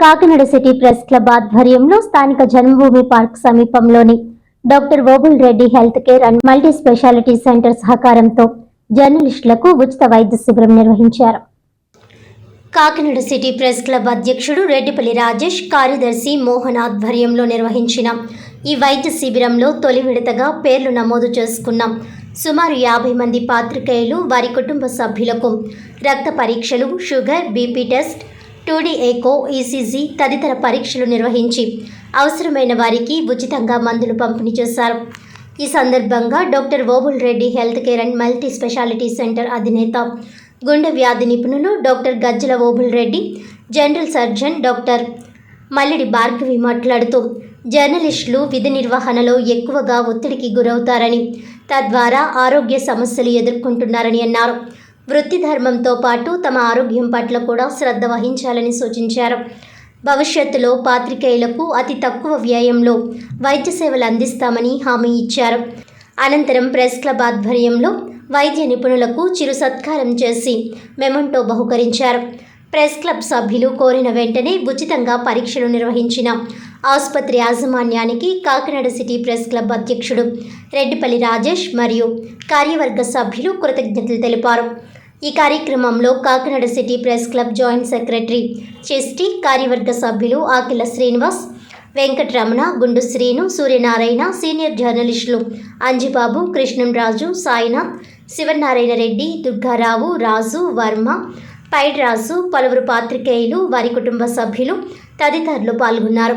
Kakinada city press club ఆధ్వర్యంలో స్థానిక Janmabhoomi park సమీపంలోని doctor Obul Reddy health care and multi speciality centre సహకారంతో జర్నలిస్టులకు ఉచిత వైద్య శిబిరం నిర్వహించారు. కాకినాడ సిటీ ప్రెస్ క్లబ్ అధ్యక్షుడు రెడ్డిపల్లి రాజేష్ కార్యదర్శి మోహన్ ఆధ్వర్యంలో నిర్వహించిన ఈ వైద్య శిబిరంలో తొలి విడతగా పేర్లు నమోదు చేసుకున్నాం. సుమారు యాభై మంది పాత్రికేయులు వారి కుటుంబ సభ్యులకు రక్త పరీక్షలు sugar BP test two D echo ECG తదితర పరీక్షలు నిర్వహించి అవసరమైన వారికి ఉచితంగా మందులు పంపిణీ చేశారు. ఈ సందర్భంగా doctor Obul Reddy health care and multi speciality centre అధినేత గుండె వ్యాధి నిపుణులు doctor Gajjala Obul Reddy general surgeon doctor Mallidi Bhargavi మాట్లాడుతూ జర్నలిస్టులు విధి నిర్వహణలో ఎక్కువగా ఒత్తిడికి గురవుతారని తద్వారా ఆరోగ్య సమస్యలు ఎదుర్కొంటున్నారని అన్నారు. వృత్తి ధర్మంతో పాటు తమ ఆరోగ్యం పట్ల కూడా శ్రద్ధ వహించాలని సూచించారు. భవిష్యత్తులో పాత్రికేయులకు అతి తక్కువ వ్యయంలో వైద్య సేవలు అందిస్తామని హామీ ఇచ్చారు. అనంతరం ప్రెస్ క్లబ్ ఆధ్వర్యంలో వైద్య నిపుణులకు చిరు సత్కారం చేసి మెమంటో బహుకరించారు. ప్రెస్ క్లబ్ సభ్యులు కోరిన వెంటనే ఉచితంగా పరీక్షలు నిర్వహించిన ఆసుపత్రి యాజమాన్యానికి కాకినాడ సిటీ ప్రెస్ క్లబ్ అధ్యక్షుడు రెడ్డిపల్లి రాజేష్ మరియు కార్యవర్గ సభ్యులు కృతజ్ఞతలు తెలిపారు. ఈ కార్యక్రమంలో Kakinada city press club joint secretary చెస్టి కార్యవర్గ సభ్యులు ఆకిల శ్రీనివాస్ వెంకటరమణ గుండు శ్రీను సూర్యనారాయణ సీనియర్ జర్నలిస్టులు అంజిబాబు కృష్ణంరాజు సాయినాథ్ శివనారాయణ రెడ్డి దుర్గారావు రాజు వర్మ పైడ్రాజు పలువురు పాత్రికేయులు వారి కుటుంబ సభ్యులు తదితరులు పాల్గొన్నారు.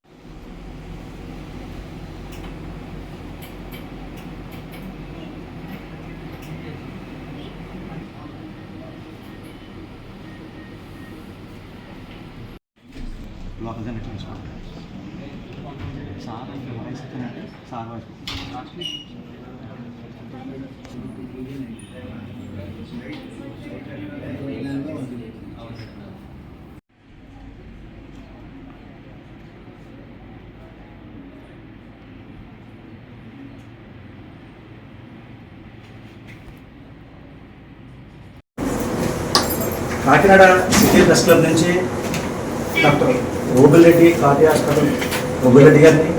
లోకల్ జనరేట్ చేసుకోండి. సార్ ఇంకా వాయిస్ ఇస్తానంటే sir voice Kakinada city press club నుంచి doctor Obul Reddy copy hospital గారిని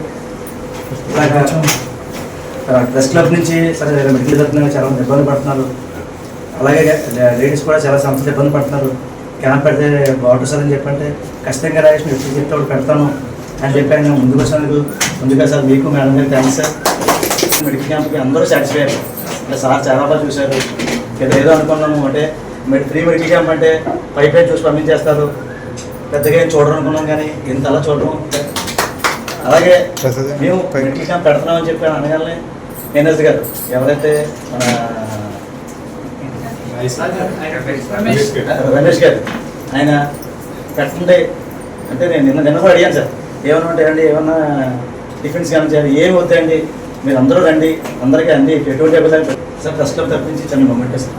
ప్రెస్ క్లబ్ నుంచి సరే మెడికల్ తరఫున చాలా మంది ఇబ్బంది పడుతున్నారు. అలాగే లేడీస్ కూడా చాలా సమస్యలు ఇబ్బంది పడుతున్నారు. క్యాంప్ పెడితే బాగుంటుంది సార్ అని చెప్పంటే ఖచ్చితంగా రాజేష్ మీరు ఎప్పుడు చెప్తే పెడతాను అని చెప్పి ఆయన ముందుకు వచ్చినందుకు ముందుగా సార్ మీకు మేడం గారు థ్యాంక్స్ సార్. మెడికల్ క్యాంప్కి అందరూ సాటిస్ఫై అయ్యారు అంటే సార్ చాలా బాగా చూశారు. ఏదో ఏదో అనుకున్నాము. అంటే మెడి ఫ్రీ మెడికల్ క్యాంప్ అంటే పైప్ లైన్ చూసి పంపించేస్తారు. పెద్దగా ఏం చూడరు అనుకున్నాం కానీ ఇంత అలా చూడడం అలాగే మేము మెడికల్ క్యాంప్ పెడుతున్నామని చెప్పి అనగానే ఎన్ఎస్ గారు ఎవరైతే మన రమేష్. గారు ఆయన పెట్టండి అంటే నేను నిన్న నిన్న కూడా అడిగాను సార్ ఏమన్నా ఉంటాయండి ఏమన్నా టిఫిన్స్ కానీ చేయాలి ఏమి వద్దండి మీరు అందరూ రండి అందరికీ అండి ఎటువంటి లేదు. సార్ ఫస్ట్ క్లబ్ తప్పించి చిన్న మొమెంట్ సార్.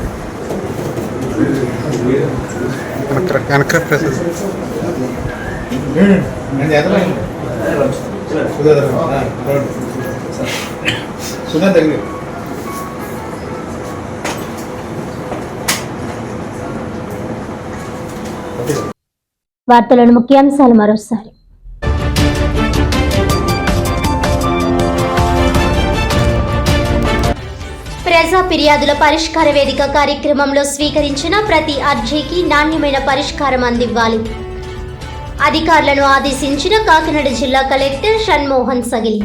వెనక్కి సుధా దగ్గర ముఖ్యాంశాలు మరోసారి. ప్రజా ఫిర్యాదుల పరిష్కార వేదిక కార్యక్రమంలో స్వీకరించిన ప్రతి అర్జీకి నాణ్యమైన పరిష్కారం అందివ్వాలి. అధికారులను ఆదేశించిన కాకినాడ జిల్లా కలెక్టర్ షణ్మోహన్ సగిలి.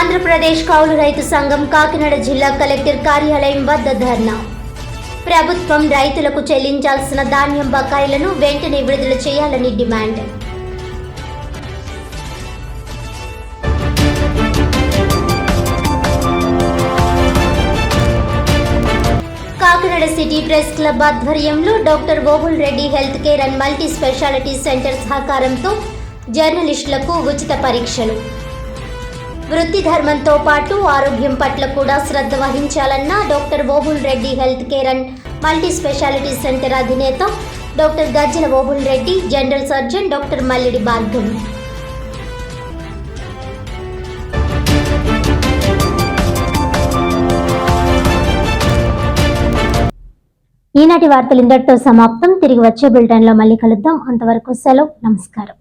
ఆంధ్రప్రదేశ్ కౌలు రైతు సంఘం కాకినాడ జిల్లా కలెక్టర్ కార్యాలయం వద్ద ధర్నా. ప్రభుత్వం రైతులకు చెల్లించాల్సిన ధాన్యం బకాయిలను వెంటనే విడుదల చేయాలని demand. Kakinada city press club ఆధ్వర్యంలో doctor Obul Reddy health care and multi speciality centre సహకారంతో జర్నలిస్టులకు ఉచిత పరీక్షలు. వృత్తి ధర్మంతో పాటు ఆరోగ్యం పట్ల కూడా శ్రద్ధ వహించాలన్న doctor Obul Reddy health care and multi speciality centre అధినేత doctor Garjana Obul Reddy general surgeon doctor Mallidi Bhargavi. ఈనాటి వార్తలు ఇందటితో సమాప్తం. తిరిగి వచ్చే బులెటిన్లో మళ్ళీ కలుద్దాం. అంతవరకు సెలవు. నమస్కారం.